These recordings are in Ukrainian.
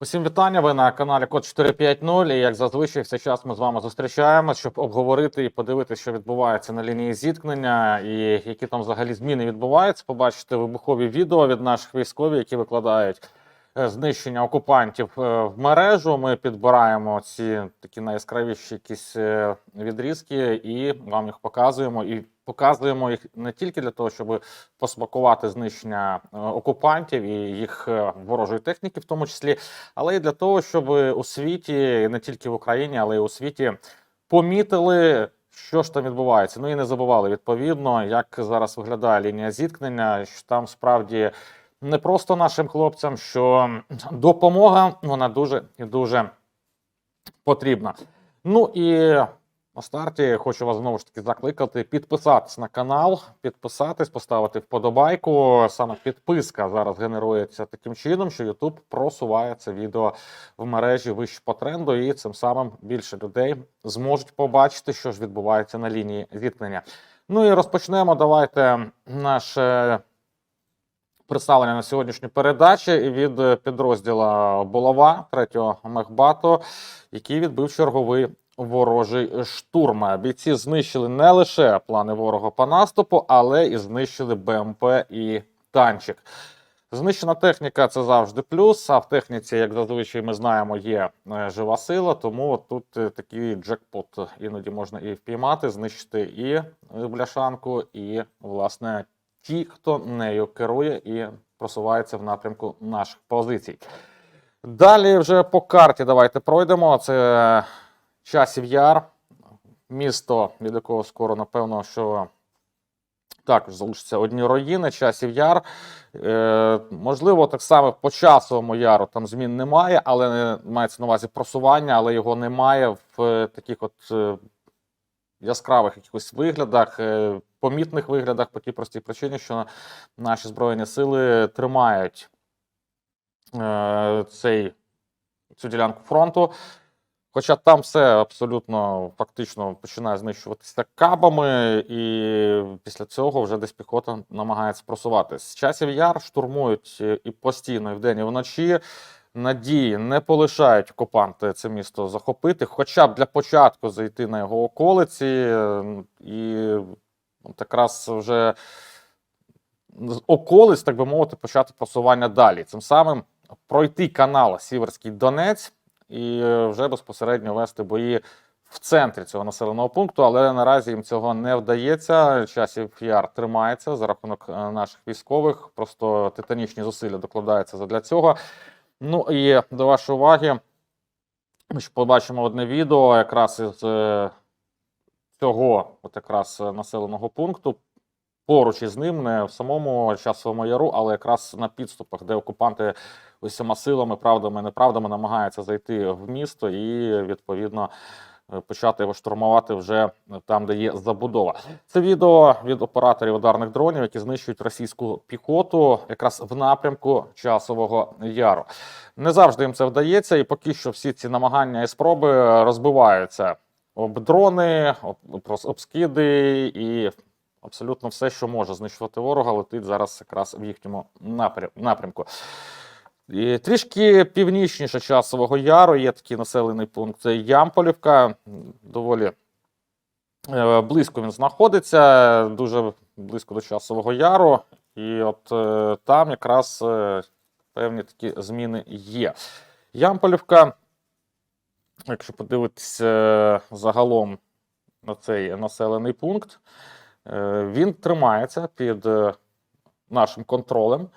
Усім вітання. Ви на каналі Код 450. І як зазвичай, все час ми з вами зустрічаємося, щоб обговорити і подивитися, що відбувається на лінії зіткнення, і які там взагалі зміни відбуваються. Побачити вибухові відео від наших військових, які викладають знищення окупантів е, в мережу. Ми підбираємо ці такі найяскравіші якісь е, відрізки, і вам їх показуємо. І показуємо їх не тільки для того, щоб посмакувати знищення е, окупантів і їх е, ворожої техніки, в тому числі, але й для того, щоб у світі, не тільки в Україні, але й у світі помітили. Що ж там відбувається? Ну і не забували відповідно, як зараз виглядає лінія зіткнення. Що там справді не просто нашим хлопцям, що допомога вона дуже і дуже потрібна. Ну і на старті хочу вас знову ж таки закликати підписатись на канал, підписатись, поставити вподобайку. Саме підписка зараз генерується таким чином, що YouTube просуває це відео в мережі вище по тренду, і цим самим більше людей зможуть побачити, що ж відбувається на лінії зіткнення. Ну і розпочнемо. Давайте наше представлення на сьогоднішню передачу від е, підрозділа Булава 3-го Мехбату, який відбив черговий ворожий штурм. Бійці знищили не лише плани ворога по наступу, але і знищили БМП і танчик. Знищена техніка це завжди плюс. А в техніці, як зазвичай, ми знаємо, є е, жива сила. Тому тут е, такий джекпот іноді можна і впіймати, знищити і бляшанку, і власне ті, хто нею керує і просувається в напрямку наших позицій. Далі вже по карті давайте пройдемо. Це часів яр, місто, від якого скоро, напевно, що також залишаться одні руїни, часів яр. Е, можливо, так само по часовому яру там змін немає, але мається на увазі просування, але його немає в таких от е, яскравих якихось виглядах, е, помітних виглядах по тій простій причині, що наші збройні сили тримають е, цей, цю ділянку фронту. Хоча там все абсолютно фактично починає знищуватися кабами, і після цього вже десь піхота намагається просуватись. З часів яр штурмують е, і постійно, і вдень, і вночі. Надії не полишають окупанти це місто захопити, хоча б для початку зайти на його околиці, е, і от якраз вже з околиць, так би мовити, почати просування далі. Цим самим пройти канал Сіверський Донець і е, вже безпосередньо вести бої в центрі цього населеного пункту, але наразі їм цього не вдається. Часів яр тримається за рахунок е, наших військових. Просто титанічні зусилля докладаються задля цього. Ну і до вашої уваги, ми ще побачимо одне відео якраз із е, цього от якраз населеного пункту. Поруч із ним, не в самому часовому яру, але якраз на підступах, де окупанти усіма силами, правдами, неправдами намагаються зайти в місто і відповідно почати його штурмувати вже там, де є забудова. Це відео від операторів ударних дронів, які знищують російську піхоту якраз в напрямку часового яру. Не завжди їм це вдається, і поки що всі ці намагання і спроби розбиваються об дрони, об, об скиди і абсолютно все, що може знищувати ворога, летить зараз якраз в їхньому напрям- напрямку. І трішки північніше часового яру є такий населений пункт. Це Ямполівка. Доволі е, близько він знаходиться, дуже близько до часового яру. І от е, там якраз е, певні такі зміни є. Ямполівка, якщо подивитися загалом на цей населений пункт, він тримається під нашим контролем.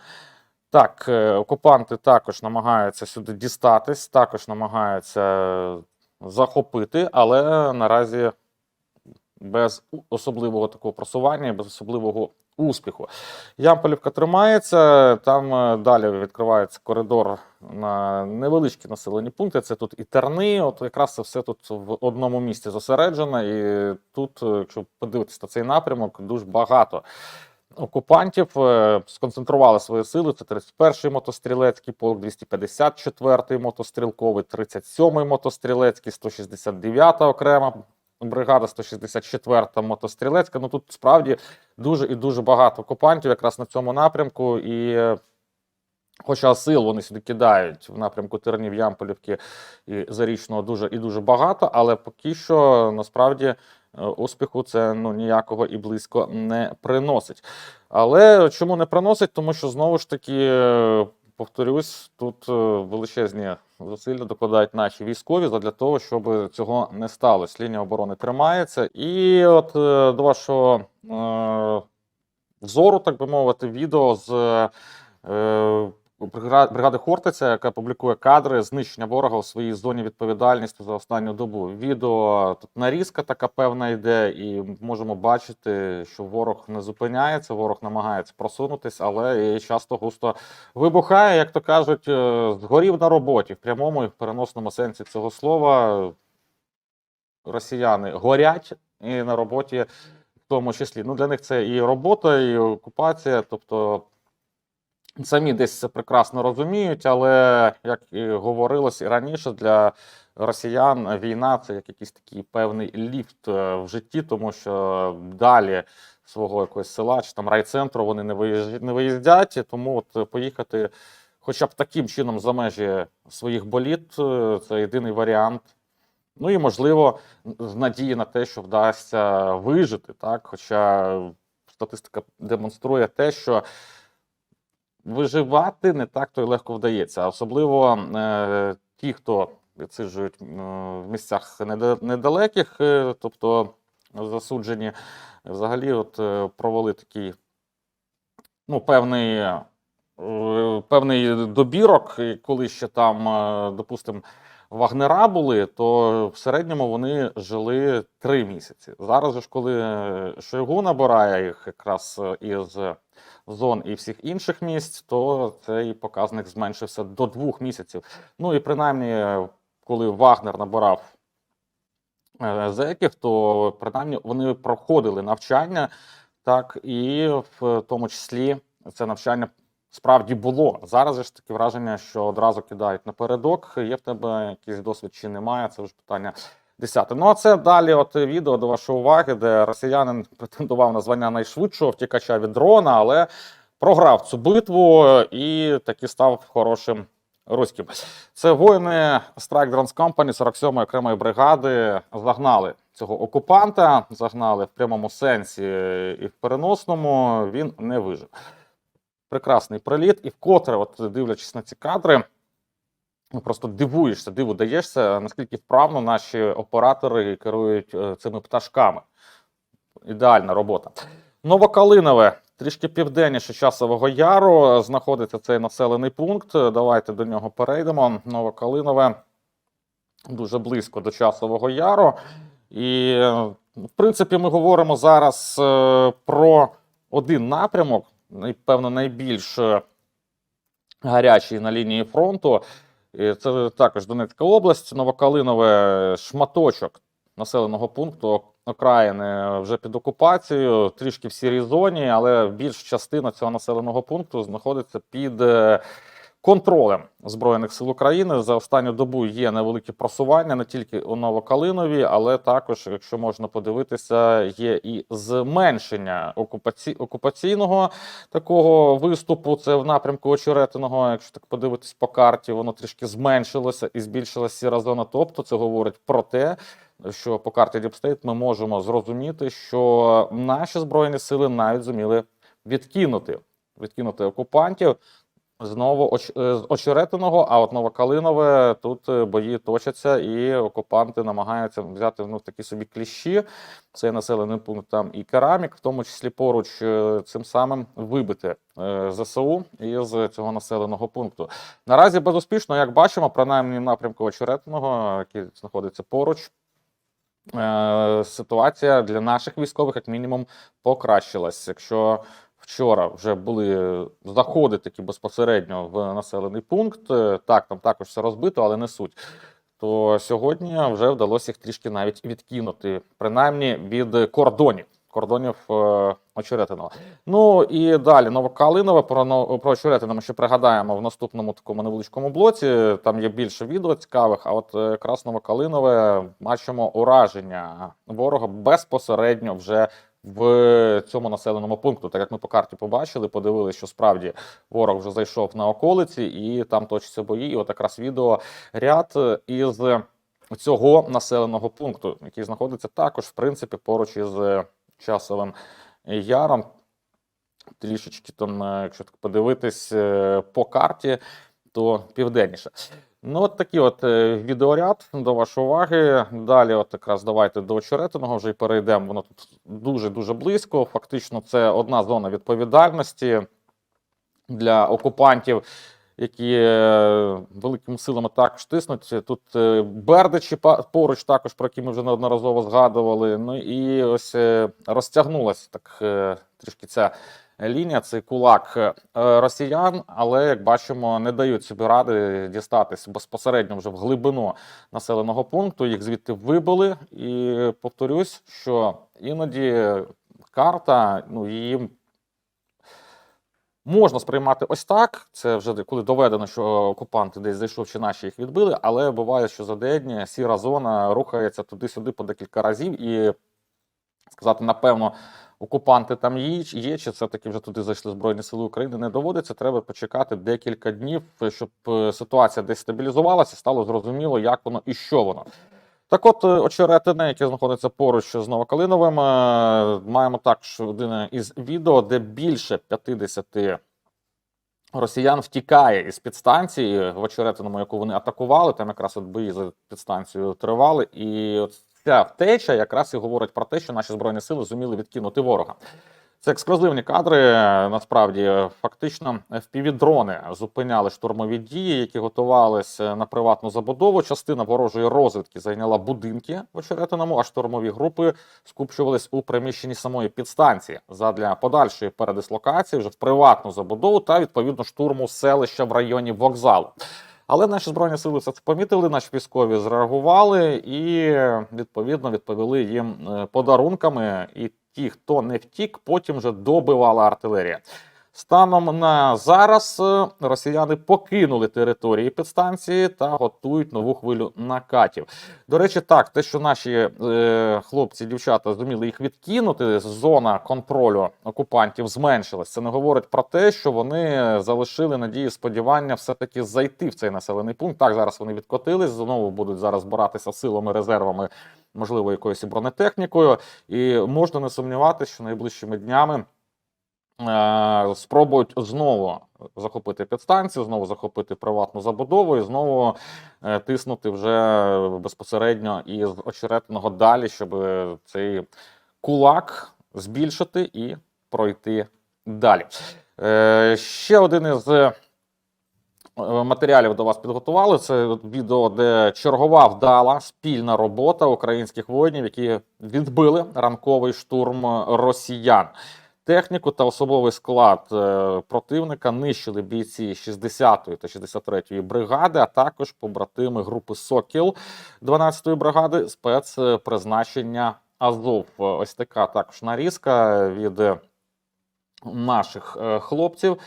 Так, е, окупанти також намагаються сюди дістатись, також намагаються захопити, але наразі без особливого такого просування, без особливого успіху. Ямполівка тримається, там е, далі відкривається коридор на невеличкі населені пункти. Це тут і терни, от якраз це все тут в одному місці зосереджено. І тут, е, якщо подивитися на цей напрямок, дуже багато окупантів е, сконцентрували свої сили. Це 31-й мотострілецький полк, 254-й мотострілковий, 37-й мотострілецький, 169-та окрема бригада, 164-та мотострілецька. Ну тут справді дуже і дуже багато окупантів якраз на цьому напрямку. І е, Хоча сил вони сюди кидають в напрямку Тернів, Ямполівки і Зарічного дуже і дуже багато, але поки що насправді успіху це ну ніякого і близько не приносить. Але чому не приносить? Тому що знову ж таки, е, повторюсь, тут е, величезні зусилля докладають наші військові для того, щоб цього не сталося. Лінія оборони тримається. І от е, до вашого е, взору, так би мовити, відео з. е, брига- бригади Хортиця, яка публікує кадри знищення ворога у своїй зоні відповідальності за останню добу. Відео тут нарізка така певна йде, і можемо бачити, що ворог не зупиняється, ворог намагається просунутись, але і часто густо вибухає, як то кажуть, е, згорів на роботі в прямому і в переносному сенсі цього слова. Росіяни горять і на роботі. В тому числі, ну для них це і робота, і окупація, тобто самі десь це прекрасно розуміють, але як і говорилось і раніше, для росіян війна це як якийсь такий певний ліфт е, в житті, тому що далі свого якогось села чи там райцентру вони не виїжджають, не виїздять, тому от поїхати хоча б таким чином за межі своїх боліт е, це єдиний варіант. Ну і можливо, надії на те, що вдасться вижити, так. Хоча статистика демонструє те, що виживати не так то й легко вдається. Особливо е, ті, хто відсиджують е, в місцях недалеких, е, тобто засуджені, взагалі, от е, провели такий ну, певний, певний добірок, коли ще там, допустимо, Вагнера були, то в середньому вони жили три місяці. Зараз ж, коли Шойгу набирає їх якраз із зон і всіх інших місць, то цей показник зменшився до двох місяців. Ну і принаймні, коли Вагнер набирав е, зеків, то принаймні вони проходили навчання, так і в тому числі це навчання справді було. Зараз же ж таке враження, що одразу кидають напередок. Є в тебе якийсь досвід чи немає, це вже питання. Десяте. Ну а це далі, от відео до вашої уваги, де росіянин претендував на звання найшвидшого втікача від дрона, але програв цю битву і таки став хорошим руським. Це воїни Strike Drones Company 47-ї окремої бригади загнали цього окупанта, загнали в прямому сенсі і в переносному. Він не вижив. Прекрасний приліт, і вкотре, от дивлячись на ці кадри, просто дивуєшся, диву даєшся, наскільки вправно наші оператори керують е, цими пташками. Ідеальна робота. Новокалинове, трішки південніше часового яру, знаходиться цей населений пункт. Давайте до нього перейдемо. Новокалинове дуже близько до часового яру. І, е, в принципі, ми говоримо зараз е, про один напрямок, певно, найбільш гарячий на лінії фронту. І це також Донецька область, Новокалинове шматочок населеного пункту окраїни вже під окупацією, трішки в сірій зоні, але більш частина цього населеного пункту знаходиться під е, контролем Збройних сил України. За останню добу є невеликі просування не тільки у Новокалинові, але також, якщо можна подивитися, є і зменшення окупаці... окупаційного такого виступу. Це в напрямку очеретиного. Якщо так подивитись по карті, воно трішки зменшилося і збільшилася сіра зона. Тобто це говорить про те, що по карті State ми можемо зрозуміти, що наші збройні сили навіть зуміли відкинути, відкинути окупантів. Знову оч, е, очеретиного, а от Новокалинове тут е, бої точаться, і окупанти намагаються взяти ну, такі собі кліщі. Цей населений пункт там і керамік, в тому числі поруч е, цим самим вибити ЗСУ із цього населеного пункту. Наразі безуспішно, як бачимо, принаймні в напрямку очеретиного, який знаходиться поруч. Ситуація для наших військових, як мінімум, покращилась. Якщо вчора вже були заходи такі безпосередньо в населений пункт. е, Так, там також все розбито, але не суть. То сьогодні вже вдалося їх трішки навіть відкинути, принаймні від кордонів. Кордонів е, Очеретиного. Ну і далі Новокалинове про, про Очеретино ще пригадаємо в наступному такому невеличкому блоці. Там є більше відео цікавих, а от е, якраз Новокалинове бачимо ураження ворога безпосередньо вже в цьому населеному пункту. Так як ми по карті побачили, подивилися, що справді ворог вже зайшов на околиці, і там точаться бої. І от якраз відео ряд із цього населеного пункту, який знаходиться також, в принципі, поруч із часовим яром. Трішечки там, е, якщо так подивитись е, по карті, то південніше. Ну, от такий от е, відеоряд до вашої уваги. Далі, от якраз давайте до очеретиного вже й перейдемо. Воно тут дуже-дуже близько. Фактично, це одна зона відповідальності для окупантів, які е, великими силами також тиснуть. Тут е, Бердичі поруч, також про які ми вже неодноразово згадували. Ну і ось розтягнулася так трішки ця лінія, цей кулак е, росіян, але як бачимо, не дають собі ради дістатись безпосередньо вже в глибину населеного пункту. Їх звідти вибили. І повторюсь, що іноді карта, ну її можна сприймати ось так. Це вже коли доведено, що окупанти десь зайшов, чи наші їх відбили, але буває, що за день сіра зона рухається туди-сюди по декілька разів і сказати, напевно, окупанти там є, чи це таки вже туди зайшли Збройні Сили України, не доводиться. Треба почекати декілька днів, щоб е, ситуація десь стабілізувалася, стало зрозуміло, як воно і що воно. Так от, е, очеретине, яке знаходиться поруч з Новокалиновим, е, маємо також один із відео, де більше 50 росіян втікає із підстанції в очеретиному, яку вони атакували. Там якраз от бої за підстанцією тривали. І от ця втеча якраз і говорить про те, що наші збройні сили зуміли відкинути ворога. Це ексклюзивні кадри. е, Насправді, е, фактично, впівдрони зупиняли штурмові дії, які готувалися на приватну забудову. Частина ворожої розвідки зайняла будинки в очеретиному, а штурмові групи скупчувались у приміщенні самої підстанції задля подальшої передислокації вже в приватну забудову та відповідно штурму селища в районі вокзалу. Але наші збройні сили це помітили, наші військові зреагували і відповідно відповіли їм е, подарунками. І ті, хто не втік, потім вже добивала артилерія. Станом на зараз е, росіяни покинули території підстанції та готують нову хвилю накатів. До речі, так, те, що наші е, хлопці, дівчата зуміли їх відкинути, зона контролю окупантів зменшилась. Це не говорить про те, що вони залишили надії, сподівання все-таки зайти в цей населений пункт. Так, зараз вони відкотились, знову будуть зараз збиратися силами, резервами, можливо, якоюсь бронетехнікою. І можна не сумніватися, що найближчими днями. Е, Спробують знову захопити підстанцію, знову захопити приватну забудову і знову е, тиснути вже безпосередньо із очеретного далі, щоб цей кулак збільшити і пройти далі. Е, Ще один із матеріалів до вас підготували. Це відео, де чергова вдала спільна робота українських воїнів, які відбили ранковий штурм росіян. Техніку та особовий склад е, противника нищили бійці 60-ї та 63-ї бригади, а також побратими групи Сокіл 12-ї бригади спецпризначення Азов. Ось така також нарізка від наших е, хлопців,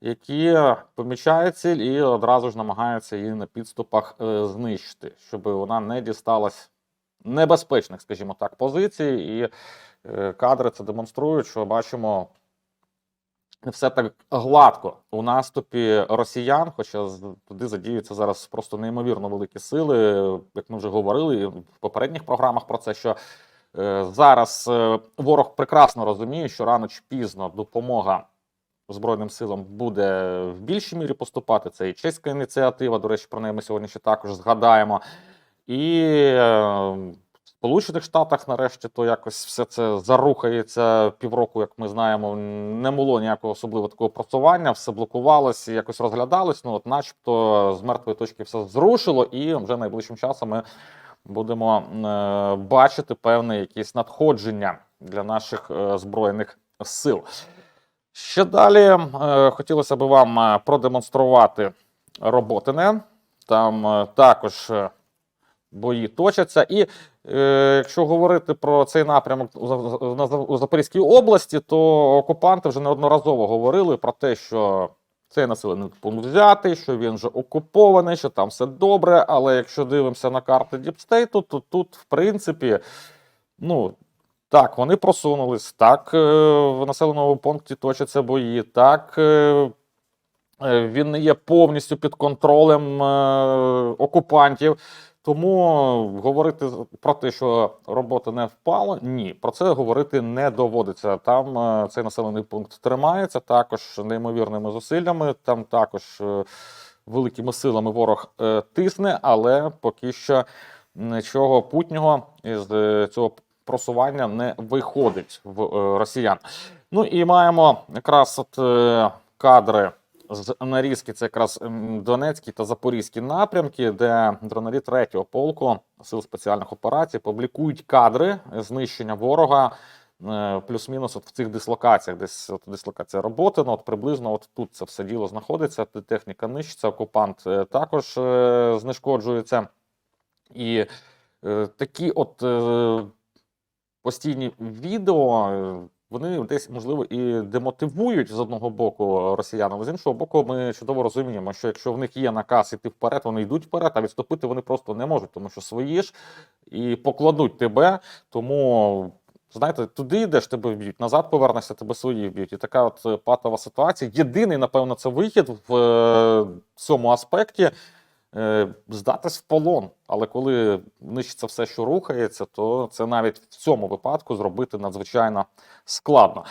які помічають ціль і одразу ж намагаються її на підступах е, знищити, щоб вона не дісталась небезпечних, скажімо так, позицій. І кадри це демонструють, що бачимо. Не все так гладко у наступі росіян, хоча туди задіються зараз просто неймовірно великі сили. Як ми вже говорили в попередніх програмах про це, що е, зараз е, ворог прекрасно розуміє, що рано чи пізно допомога Збройним силам буде в більшій мірі поступати. Це і чеська ініціатива. До речі, про неї ми сьогодні ще також згадаємо. І е, Сполучених Штатах нарешті то якось все це зарухається півроку, як ми знаємо, не було ніякого особливого такого просування, все блокувалося, якось розглядалось. Ну, от, начебто, з мертвої точки все зрушило, і вже найближчим часом ми будемо е, бачити певне якісь надходження для наших е, збройних сил. Ще далі е, хотілося б вам е, продемонструвати роботине. Там е, також е, бої точаться. І е, якщо говорити про цей напрямок у Запорізькій області, то окупанти вже неодноразово говорили про те, що цей населений пункт взятий, що він вже окупований, що там все добре. Але якщо дивимося на карти Діпстейту, то тут, в принципі, ну, Так, вони просунулись. Так, е, в населеному пункті точаться бої. Так, е, е, він не є повністю під контролем окупантів. Тому говорити про те, що робота не впала, ні, про це говорити не доводиться. Там е, цей населений пункт тримається також неймовірними зусиллями. Там також е, великими силами ворог е, тисне, але поки що нічого путнього із цього просування не виходить в росіян. Ну і маємо якраз от кадри нарізки. Це якраз м, Донецький та Запорізький напрямки, де дронарі 3-го полку сил спеціальних операцій публікують кадри знищення ворога. е, Плюс-мінус от в цих дислокаціях, десь от дислокація роботи, ну от приблизно от тут це все діло знаходиться. Техніка нищиться, окупант е, також е, знешкоджується. І такі от постійні відео, вони десь, можливо, і демотивують з одного боку росіян, але з іншого боку, ми чудово розуміємо, що якщо в них є наказ іти вперед, вони йдуть вперед, а відступити вони просто не можуть, тому що свої ж і покладуть тебе. Тому. Знаєте, туди йдеш, тебе вб'ють, назад повернешся, тебе свої вб'ють. І така от патова ситуація. Єдиний, напевно, це вихід в е, цьому аспекті здатись в полон. Але коли нищиться все, що рухається, то це навіть в цьому випадку зробити надзвичайно складно.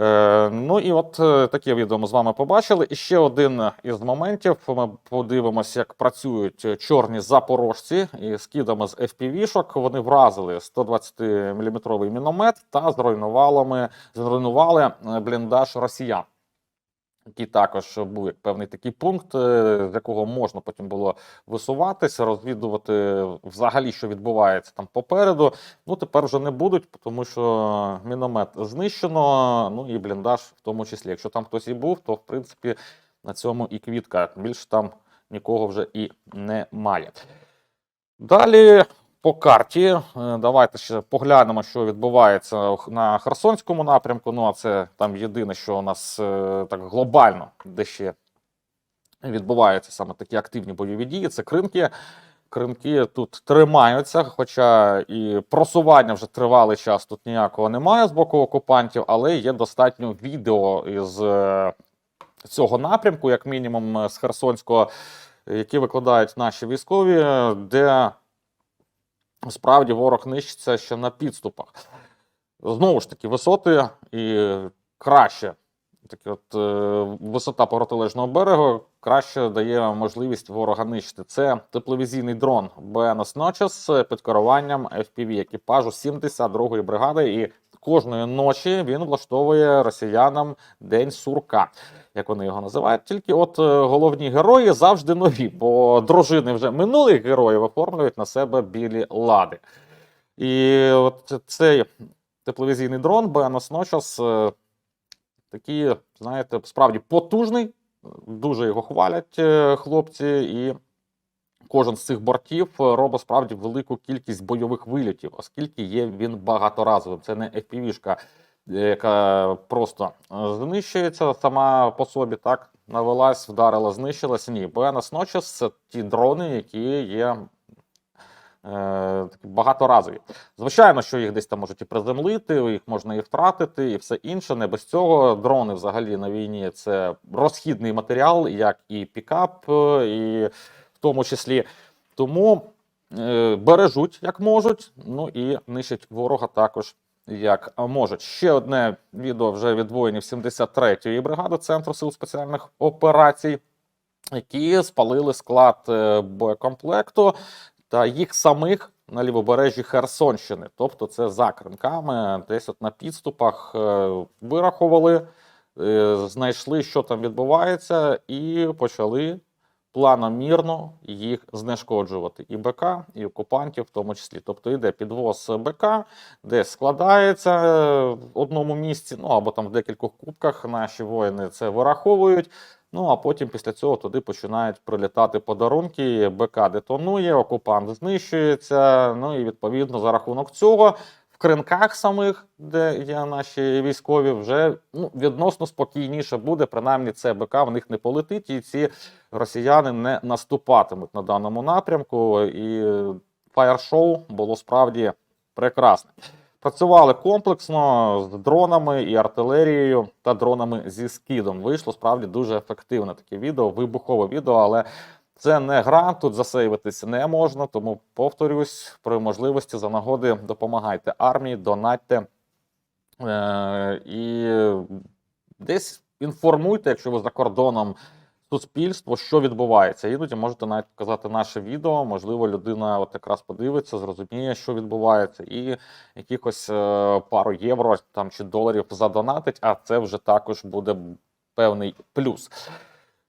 Е, ну і от е, таке відео ми з вами побачили. І ще один із моментів. Ми подивимося, як працюють чорні запорожці і скидами з FPV-шок. Вони вразили 120-мм міномет та зруйнували, зруйнували е, бліндаж росіян. Який також був як певний такий пункт, е, з якого можна потім було висуватися, розвідувати взагалі, що відбувається там попереду. Ну тепер вже не будуть, тому що міномет знищено. Ну і бліндаж в тому числі. Якщо там хтось і був, то в принципі на цьому і квітка. Більше там нікого вже і немає. Далі по карті. е, Давайте ще поглянемо, що відбувається на Херсонському напрямку. Ну а це там єдине, що у нас е, так глобально, де ще відбуваються саме такі активні бойові дії. Це кринки. Кринки тут тримаються, хоча і просування вже тривалий час тут ніякого немає з боку окупантів, але є достатньо відео із е, цього напрямку, як мінімум з Херсонського, які викладають наші військові, де справді ворог нищиться ще на підступах. Знову ж таки, висоти і краще. Такі от е, висота протилежного берегу краще дає можливість ворога нищити. Це тепловізійний дрон БНС Ночес під керуванням FPV екіпажу 72-ї бригади. І кожної ночі він влаштовує росіянам день сурка, як вони його називають. Тільки от е, головні герої завжди нові, бо дружини вже минулих героїв оформлюють на себе білі лади. І от цей тепловізійний дрон БНС Ночес е, такий, знаєте, справді потужний, дуже його хвалять е, хлопці, і кожен з цих бортів е, робить справді велику кількість бойових вильотів, оскільки є він багаторазовим. Це не FPV-шка, е, яка просто е, знищується сама по собі, так навелась, вдарила, знищилась. Ні, БНС Ночес це ті дрони, які є багаторазові. Звичайно, що їх десь там можуть і приземлити, їх можна і втратити, і все інше. Не без цього. Дрони взагалі на війні це розхідний матеріал, як і пікап, і тому числі. Тому е, бережуть як можуть, ну і нищать ворога також. Як можуть ще одне відео вже від воїнів 73-ї бригади Центру сил спеціальних операцій, які спалили склад е, боєкомплекту та їх самих на лівобережжі Херсонщини. Тобто, це за кринками, десь от на підступах е, вирахували, е, знайшли, що там відбувається, і почали планомірно їх знешкоджувати. І БК, і окупантів, в тому числі. Тобто йде підвоз БК, де складається е, в одному місці, ну або там в декількох кубках наші воїни це вираховують. Ну а потім після цього туди починають прилітати подарунки. БК детонує, окупант знищується. Ну і відповідно за рахунок цього. В кринках самих, де є наші військові, вже ну, відносно спокійніше буде. Принаймні, це БК в них не полетить, і ці росіяни не наступатимуть на даному напрямку. І фаєр-шоу було справді прекрасне. Працювали комплексно з дронами і артилерією та дронами зі скидом. Вийшло справді дуже ефективне таке відео, вибухове відео, але це не гра, тут засейвитися не можна. Тому повторюсь, при можливості за нагоди допомагайте армії, донатьте е- і десь інформуйте, якщо ви за кордоном суспільство, що відбувається. Іноді можете навіть показати наше відео. Можливо, людина от якраз подивиться, зрозуміє, що відбувається, і якихось е, пару євро там чи доларів задонатить, а це вже також буде певний плюс.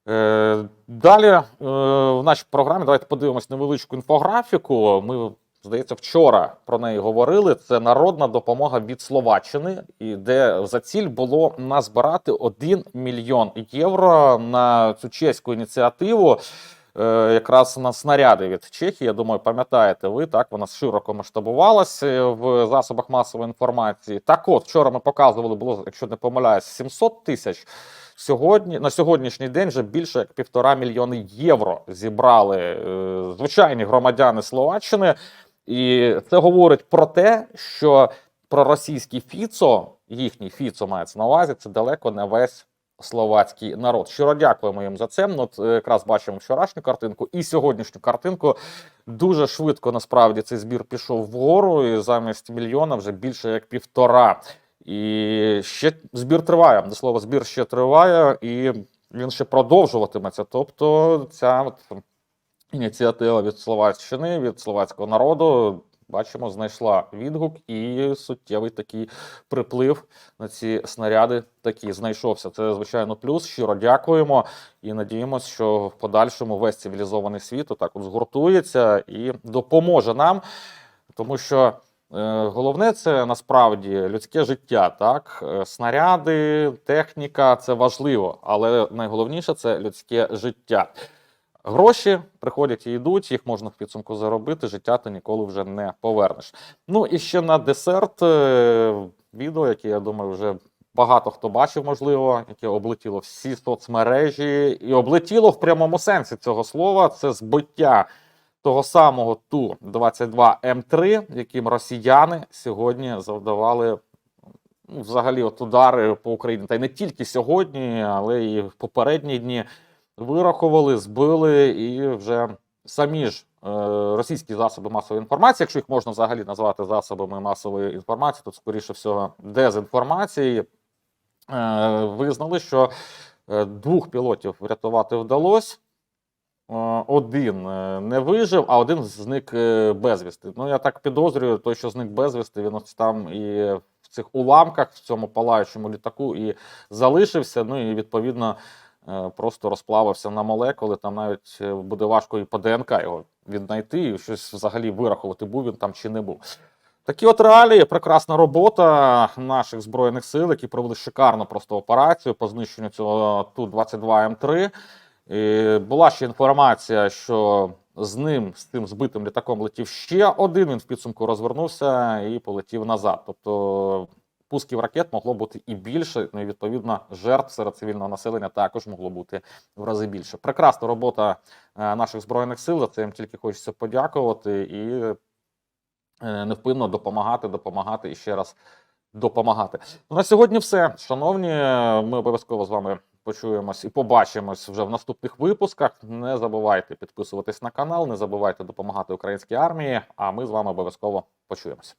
Е, далі е, в нашій програмі давайте подивимось невеличку інфографіку. Ми, здається, вчора про неї говорили. Це народна допомога від Словаччини, і де за ціль було назбирати 1 мільйон євро на цю чеську ініціативу. е, Якраз на снаряди від Чехії, я думаю, пам'ятаєте ви так, вона широко масштабувалася в засобах масової інформації. Так от, вчора ми показували, було, якщо не помиляюсь, 700 тисяч. Сьогодні на сьогоднішній день вже більше як півтора мільйони євро зібрали е, звичайні громадяни Словаччини, і це говорить про те, що проросійський Фіцо, їхній Фіцо мається на увазі, це далеко не весь словацький народ. Щиро дякуємо їм за це. Ну, е, якраз бачимо вчорашню картинку і сьогоднішню картинку. Дуже швидко насправді цей збір пішов вгору, і замість мільйона вже більше як півтора. І ще збір триває. До слова, збір ще триває, і він ще продовжуватиметься. Тобто, ця от ініціатива від Словаччини, від словацького народу, бачимо, знайшла відгук і суттєвий такий приплив на ці снаряди такий знайшовся. Це звичайно плюс. Щиро дякуємо і надіємося, що в подальшому весь цивілізований світ отак от згуртується і допоможе нам, тому що. Е, Головне це насправді людське життя, так Е, снаряди, техніка це важливо, але найголовніше це людське життя. Гроші приходять і йдуть, їх можна в підсумку заробити. Життя ти ніколи вже не повернеш. Ну і ще на десерт е, відео, яке я думаю, вже багато хто бачив, можливо, яке облетіло всі соцмережі, і облетіло в прямому сенсі цього слова. Це збиття того самого Ту-22М3, яким росіяни сьогодні завдавали ну, взагалі от удари по Україні. Та й не тільки сьогодні, але і в попередні дні вирахували, збили і вже самі ж е, російські засоби масової інформації, якщо їх можна взагалі назвати засобами масової інформації, то скоріше всього дезінформації, е, визнали, що е, двох пілотів врятувати вдалося. Е, Один е, не вижив, а один зник е, безвісти. Ну, я так підозрюю, той, що зник безвісти, він ось там і в цих уламках, в цьому палаючому літаку, і залишився. Ну і відповідно просто розплавився на молекули. Там навіть буде важко і по ДНК його віднайти, і щось взагалі вирахувати, був він там чи не був. Такі от реалії, прекрасна робота наших збройних сил, які провели шикарну просто операцію по знищенню цього Ту-22М3. І була ще інформація, що з ним, з цим збитим літаком, летів ще один. Він в підсумку розвернувся і полетів назад. Тобто пусків ракет могло бути і більше. Ну і відповідно жертв серед цивільного населення також могло бути в рази більше. Прекрасна робота е, наших збройних сил. За це їм тільки хочеться подякувати і е, невпинно допомагати, допомагати і ще раз допомагати. На сьогодні все. Шановні, ми обов'язково з вами почуємось і побачимось вже в наступних випусках. Не забувайте підписуватись на канал, не забувайте допомагати українській армії. А ми з вами обов'язково почуємось.